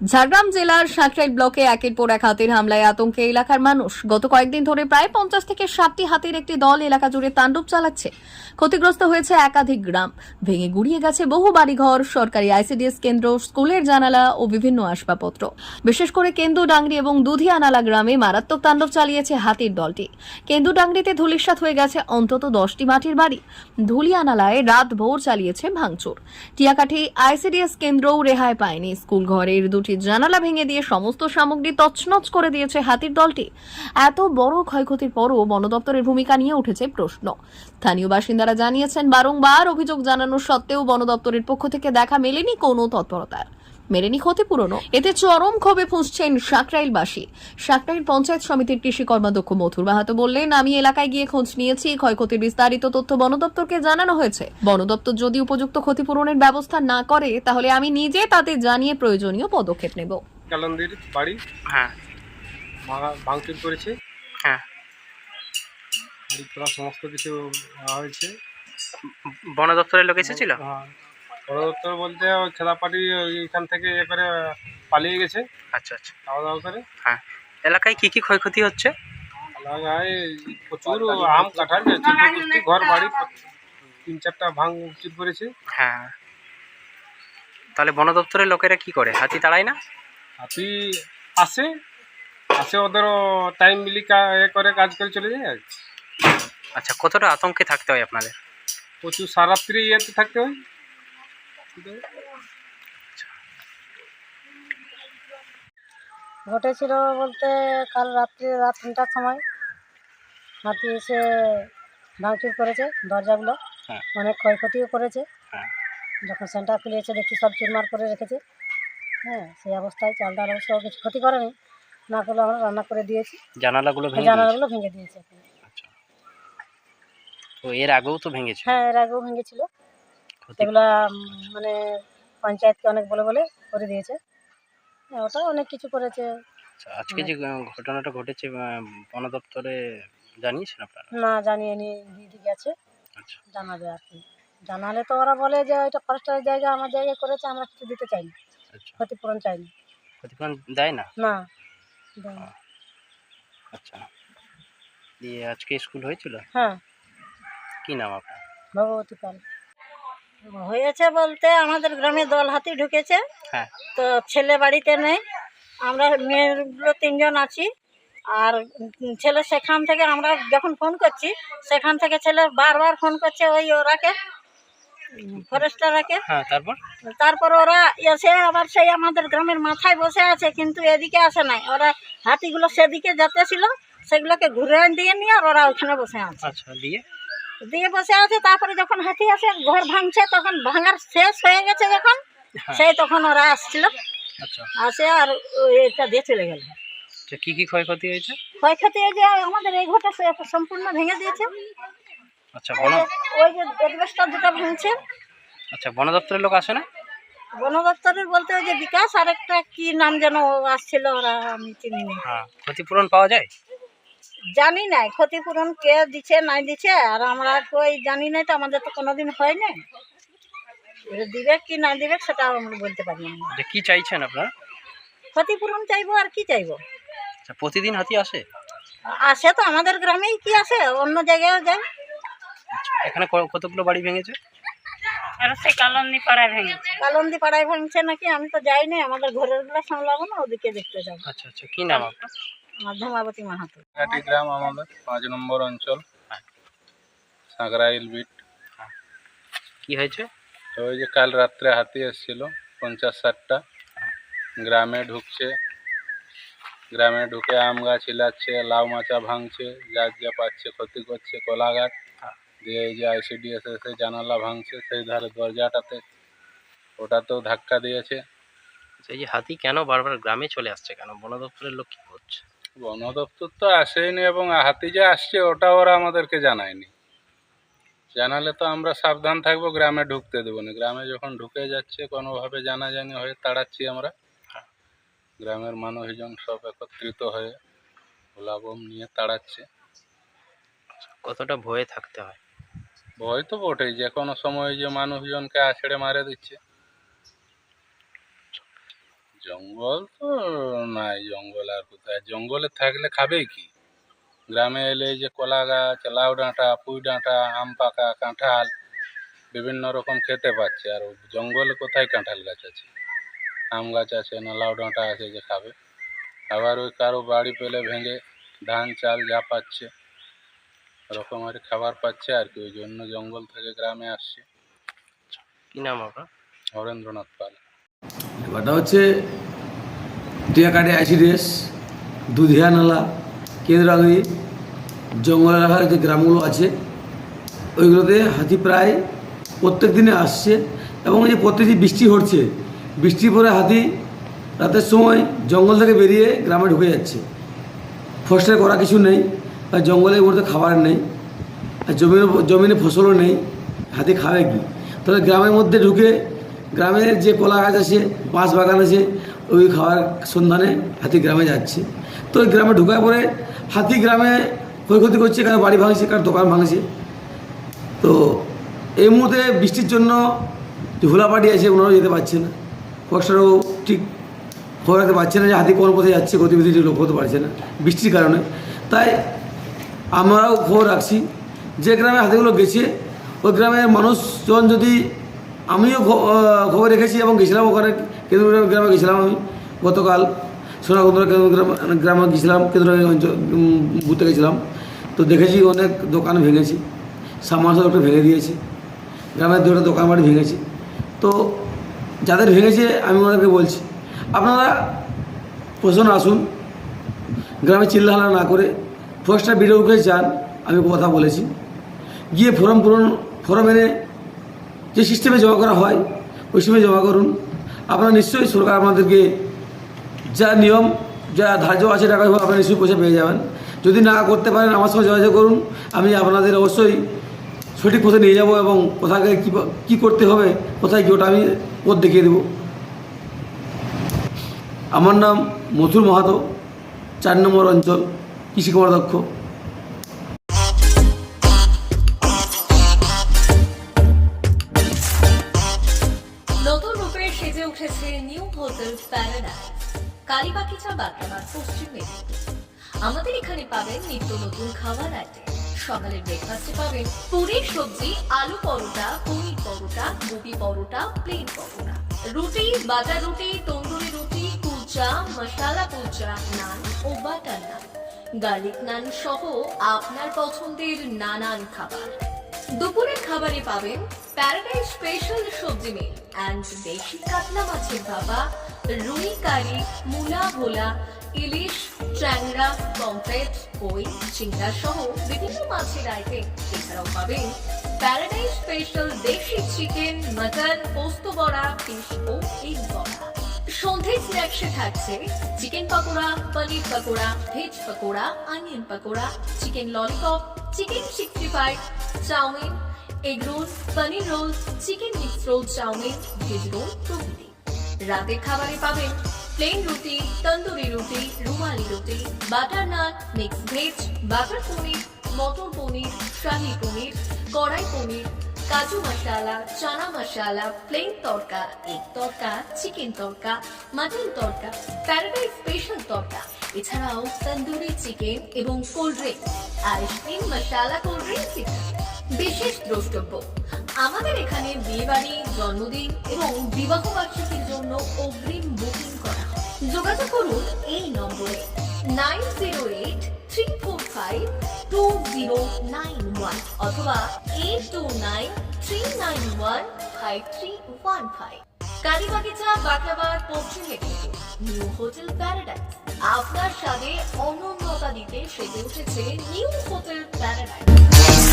ঝাড়গ্রাম জেলার সাঁকরাইল ব্লকে একের পর এক হাতির হামলায় আতঙ্কে এলাকার মানুষ। গত কয়েকদিন ধরে প্রায় পঞ্চাশ থেকে ষাটটি হাতির একটি দল এলাকা জুড়ে তাণ্ডব চালাচ্ছে। ক্ষতিগ্রস্ত হয়েছে একাধিক গ্রাম। ভেঙে গুড়িয়ে গেছে বহু বাড়িঘর, সরকারি আইসিডিএস কেন্দ্র, স্কুলের জানালা ও বিভিন্ন আসবাবপত্র। বিশেষ করে কেন্দু, ডাংরি এবং দুধিয়ানালা গ্রামে মারাত্মক তাণ্ডব চালিয়েছে হাতির দলটি। কেন্দুডাংরিতে ধুলিস্বাত হয়ে গেছে অন্তত দশটি মাটির বাড়ি। ধুলিয়ানালায় রাত ভোর চালিয়েছে ভাঙচুর। টিয়াকাঠি আইসিডিএস কেন্দ্রও রেহাই পায়নি। স্কুল ঘরের দুটি জানালা ভেঙে দিয়ে সমস্ত সামগ্রী তছনছ করে দিয়েছে হাতির দলটি। এত বড় ক্ষয়ক্ষতির পরও বন দপ্তরের ভূমিকা নিয়ে উঠেছে প্রশ্ন। স্থানীয় বাসিন্দারা জানিয়েছেন, বারংবার অভিযোগ জানানো সত্ত্বেও বন দপ্তরের পক্ষ থেকে দেখা মেলেনি কোনো তৎপরতার। মেলেনি ক্ষতিপূরণও এতে চরম ক্ষোভে ফুঁসছেন সাকরাইলবাসী। সাকরাইল পঞ্চায়েত সমিতির কৃষি কর্মাধ্যক্ষ মথুর মাহাতো বললেন আমি এলাকায় গিয়ে খোঁজ নিয়েছি ক্ষয়ক্ষতির বিস্তারিত তথ্য বন দপ্তরকে জানানো হয়েছে। বন দপ্তর যদি উপযুক্ত ক্ষতিপূরণের ব্যবস্থা না করে তাহলে আমি নিজে তাতে জানিয়ে প্রয়োজনীয় পদক্ষেপ নেব। কালান্দির বাড়ি? হ্যাঁ। ভাঙচুর করেছে? হ্যাঁ। বাড়ি তোলা সমস্ত কিছু হয়েছে? বন দপ্তরের লোক এসেছিল? হ্যাঁ। পরবর্তী বলতে ওই খেলাপাটি ওইখান থেকে এ করে পালিয়ে গেছে। আচ্ছা আচ্ছা। খাওয়া দাওয়া করে। হ্যাঁ। এলাকায় কি কি ক্ষয়ক্ষতি হচ্ছে? এলাকায় প্রচুর আম কাঁঠাল চোদ্দ ঘর বাড়ি তিন চারটা ভাঙচুর করেছে। হ্যাঁ। তাহলে বন দপ্তরের লোকেরা কি করে? হাতি তাড়ায় না? হাতি আসে। আসে ওদেরও টাইম মিলি এ করে কাজ করে চলে যায়। আচ্ছা কতটা আতঙ্কে থাকতে হয় আপনাদের? প্রচুর সারাত্রি ইয়েতে থাকতে হয়। ঘটেছিল বলতে কাল রাত্রি রাত তিনটার সময় হাতি এসে ভাঙচুর করেছে দরজাগুলো। হ্যাঁ। অনেক ক্ষয়ক্ষতিও করেছে। হ্যাঁ। যখন সেন্টার খুলেছে দেখছি সব চুরমার করে রেখেছে। হ্যাঁ সেই অবস্থায় চাল ডাল অবশ্য কিছু ক্ষতি করেনি। না করলে আমরা রান্না করে দিয়েছি। জানালাগুলো ভেঙে জানালাগুলো ভেঙে দিয়েছে। আচ্ছা। তো এর আগেও তো ভেঙেছে? হ্যাঁ এর আগেও ভেঙেছিল। সেগুলো মানে পঞ্চায়েতকে অনেক বলে বলে করে দিয়েছে। ওটা অনেক কিছু করেছে। আচ্ছা, আজকে যে ঘটনাটা ঘটেছে বন দপ্তরে জানিয়েছেন আপনারা? না জানিয়ে নিয়ে দিদি গেছে। আচ্ছা। জানাবে আর কি। জানালে তো ওরা বলে যে এটা ফরেস্টের জায়গা আমার জায়গায় করেছে আমরা কিছু দিতে চাই না। আচ্ছা। ক্ষতিপূরণ চাই না। ক্ষতিপূরণ দেয় না? না। আচ্ছা। দিয়ে আজকে স্কুল হয়েছিল? হ্যাঁ। কি নাম আপনার? ভগবতী পাল। হয়েছে বলতে আমাদের গ্রামে দল হাতি ঢুকেছে। হ্যাঁ। তো ছেলে বাড়িতে নেই। আমরা মেয়েগুলো তিনজন আছি। আর ছেলে সেখান থেকে আমরা যখন ফোন করছি সেখান থেকে ছেলে বারবার ফোন করছে ওই ওরাকে ফরেস্টারকে হ্যাঁ তারপর? তারপর ওরা এসে আবার সেই আমাদের গ্রামের মাথায় বসে আছে কিন্তু এদিকে আসে নাই। ওরা হাতিগুলো সেদিকে যেতেছিল সেগুলোকে ঘুরে দিয়ে নিয়ে আর ওরা ওখানে বসে আছে। আচ্ছা দিয়ে? দিয়ে বসে আছে তারপরে যখন হাতি আসে ঘর ভাঙছে তখন ভাঙার শেষ হয়ে গেছে যখন হ্যাঁ। সেই তখন ওরা আসছিল। আচ্ছা। আসে আর এটা দিয়ে চলে গেল। আচ্ছা কি কি ক্ষয়ক্ষতি হয়েছে? ক্ষয়ক্ষতি এই যে আমাদের এই ঘরটা সম্পূর্ণ ভেঙে দিয়েছে। আচ্ছা বন ওই যে ভাঙছে। আচ্ছা বন দপ্তরের লোক আসে না? বন দপ্তরের বলতে ওই যে বিকাশ আর একটা কি নাম যেন আসছিল ওরা আমি চিনি না। হ্যাঁ ক্ষতিপূরণ পাওয়া যায়? জানি নাই ক্ষতিপূরণ কে দিচ্ছে নাই দিচ্ছে আর আমরা কই জানি নাই তো আমাদের তো কোনোদিন হয় না দিবে কি না দিবে সেটা আমরা বলতে পারি না। কি চাইছেন আপনারা? ক্ষতিপূরণ চাইব আর কি চাইব? আচ্ছা প্রতিদিন হাতি আসে? আসে তো আমাদের গ্রামেই কি আসে? অন্য জায়গায় যায়। আচ্ছা এখানে ক- কতগুলো বাড়ি ভেঙেছে? আর সে কালন্দি পাড়ায় ভেঙেছে। কালন্দি পাড়ায় ভাঙছে নাকি? আমি তো যাই নাই আমাদের ঘরেরগুলো সামলাবো না ওদিকে দেখতে যাব। আচ্ছা আচ্ছা কি নাম আপনার? ধুমাবতী মাহাতো। ঘাটি গ্রাম আমাদের পাঁচ নম্বর অঞ্চল। সাঁকরাইল বিট কি হয়েছে? ওই যে কাল রাত্রে হাতি এসেছিল পঞ্চাশ ষাটটা। গ্রামে ঢুকছে। গ্রামে ঢুকে আম গাছ হিলাচ্ছে লাউ মাচা ভাঙছে যার যা পাচ্ছে ক্ষতি করছে কলা গাছ দিয়ে এই যে আইসিডিএস এসে জানালা ভাঙছে সেই ধারে দরজাটাতে ওটাতেও ধাক্কা দিয়েছে। আচ্ছা, এই যে হাতি কেন বারবার গ্রামে চলে আসছে কেন? বন দপ্তরের লোক কি করছে? বন দপ্তর তো আসেনি এবং হাতি যে আসছে ওটা ওরা আমাদেরকে জানায়নি। জানালে তো আমরা সাবধান থাকব গ্রামে ঢুকতে দেবো না। গ্রামে যখন ঢুকে যাচ্ছে কোনোভাবে জানাজানি হয়ে তাড়াচ্ছি আমরা। গ্রামের মানুষজন সব একত্রিত হয়ে গোলাবম নিয়ে তাড়াচ্ছে। কতটা ভয়ে থাকতে হয়? ভয় তো বটেই যে কোনো সময় যে মানুষজনকে আছড়ে মারে দিচ্ছে। জঙ্গল তো নাই জঙ্গল আর কোথায়? জঙ্গলে থাকলে খাবে কি? গ্রামে এলে এই যে কলা গাছ লাউ ডাঁটা পুঁই ডাঁটা আম পাকা কাঁঠাল বিভিন্ন রকম খেতে পাচ্ছে। আর জঙ্গলে কোথায় কাঁঠাল গাছ আছে? আম গাছ আছে না লাউ ডাঁটা আছে যে খাবে? আবার ওই কারও বাড়ি পেলে ভেঙে ধান চাল যা পাচ্ছে রকমারি খাবার পাচ্ছে আর কি। ওই জন্য জঙ্গল থেকে গ্রামে আসছে। কি নাম আপনার? হরেন্দ্রনাথ পাল। ব্যাপারটা হচ্ছে, টিয়াকাটি আইসিডিএস দুধিয়া নালা কেন্দ্রাগি জঙ্গল এলাকার যে গ্রামগুলো আছে, ওইগুলোতে হাতি প্রায় প্রত্যেক দিনে আসছে এবং এই প্রত্যেক বৃষ্টি হচ্ছে বৃষ্টির পরে হাতি রাতের সময় জঙ্গল থেকে বেরিয়ে গ্রামে ঢুকে যাচ্ছে। ফসলের করা কিছু নেই আর জঙ্গলে বলতে খাবার নেই, আর জমির জমিনে ফসলও নেই, হাতি খাবে কি? তাহলে গ্রামের মধ্যে ঢুকে গ্রামের যে কলা গাছ আছে, বাঁশ বাগান আছে, ওই খাওয়ার সন্ধানে হাতি গ্রামে যাচ্ছে। তো ওই গ্রামে ঢুকার পরে হাতি গ্রামে ক্ষয়ক্ষতি করছে কারও বাড়ি ভাঙছে কারও দোকান ভাঙছে। তো এই মুহূর্তে বৃষ্টির জন্য হুলাপাটি আছে, ওনারাও যেতে পারছে না। ফরেস্টারও ঠিক খবর রাখতে পারছে না যে হাতি কোন পথে যাচ্ছে, গতিবিধি লক্ষ্য করতে পারছে না বৃষ্টির কারণে। তাই আমরাও খবর রাখছি, যে গ্রামে হাতিগুলো গেছে, ওই গ্রামের মানুষজন যদি আমিও খবর রেখেছি এবং গেছিলাম ওখানে কেন্দ্র গ্রামে গেছিলাম আমি গতকাল। সোনাগন্দ্র গ্রামে গেছিলাম কেন্দ্র অঞ্চল বুথে গেছিলাম। তো দেখেছি অনেক দোকান ভেঙেছি সামাসল একটা ভেঙে দিয়েছে, গ্রামের দুটো দোকান বাড়ি ভেঙেছে। তো যাদের ভেঙেছে আমি ওনাদেরকে বলছি, আপনারা প্রশাসন আসুন, গ্রামে চিল্লাহালা না করে ফরেস্টার বিডিওকে যান আমি কথা বলেছি। গিয়ে ফর্ম পূরণ ফর্ম এনে যে সিস্টেমে জমা করা হয়, ওই সিস্টেমে জমা করুন। আপনারা নিশ্চয়ই সরকার আপনাদেরকে যা নিয়ম, যা ধার্য আছে টাকা আপনারা নিশ্চয়ই পয়সা পেয়ে যাবেন। যদি না করতে পারেন, আমার সঙ্গে যোগাযোগ করুন। আমি আপনাদের অবশ্যই সঠিক পথে নিয়ে যাব এবং কোথায় কী কী করতে হবে, কোথায় কী ওটা আমি পথ দেখিয়ে দেবো। আমার নাম মথুর মাহাতো, চার নম্বর অঞ্চল, কৃষি কর্মাধ্যক্ষ। হোটেল প্যারাডাইস কালীবাগিচা বাগড়ামার পশ্চিম আমাদের এখানে পাবেন নিত্য নতুন খাবার আইটেম সকালের ব্রেকফাস্টে পাবেন পুরি, সবজি, আলু পরোটা, পনির পরোটা, গোবি পরোটা প্লেন পরোটা। রুটি বাটার রুটি, তন্দুরি রুটি, কুলচা, মশালা কুলচা, নান ও বাটার নান। গার্লিক নান সহ আপনার পছন্দের নানান খাবার। দুপুরের খাবারে পাবেন প্যারাডাইস স্পেশাল সবজি মিল অ্যান্ড দেশি কাতলা মাছের ভাপা, রুই কারি, মুলা, ভোলা, ইলিশ, ট্যাংরা, পমফ্রেট, কই, চিংড়া সহ বিভিন্ন মাছের আইটেম এছাড়াও পাবেন প্যারাডাইস স্পেশাল দেশি চিকেন মাটন পোস্ত বড়া ফিশ ও এগ বড়া। সন্ধে স্ন্যাক্সে থাকছে chicken pakora, paneer pakora veg pakora onion pakora chicken lollipop chicken sixty five chowmein, egg roll, paneer roll, chicken mix roll chowmein, veg roll প্রভৃতি। রাতের খাবারে পাবেন প্লেন রুটি, তন্দুরি রুটি, রুমালি রুটি, butter naan mix veg butter paneer মটর paneer, shahi paneer, kadai paneer, kaju masala, chana masala plain tadka egg tadka chicken tadka mutton tadka paradise special tadka এছাড়াও tandoori chicken এবং cold drink ice cream masala cold drinks বিশেষ দ্রষ্টব্য। আমাদের এখানে বিয়ে বাড়ি জন্মদিন এবং বিবাহ বার্ষিকীর জন্য অগ্রিম বুকিং করা যোগাযোগ করুন এই নম্বরে nine zero eight three four five two zero nine one অথবা eight two nine three nine one five three one five Kalibagicha Baklabad Paschim Medinipur, new hotel paradise. আপনার সাথে অনন্যতা দিতে সেজে উঠেছে নিউ হোটেল প্যারাডাইস।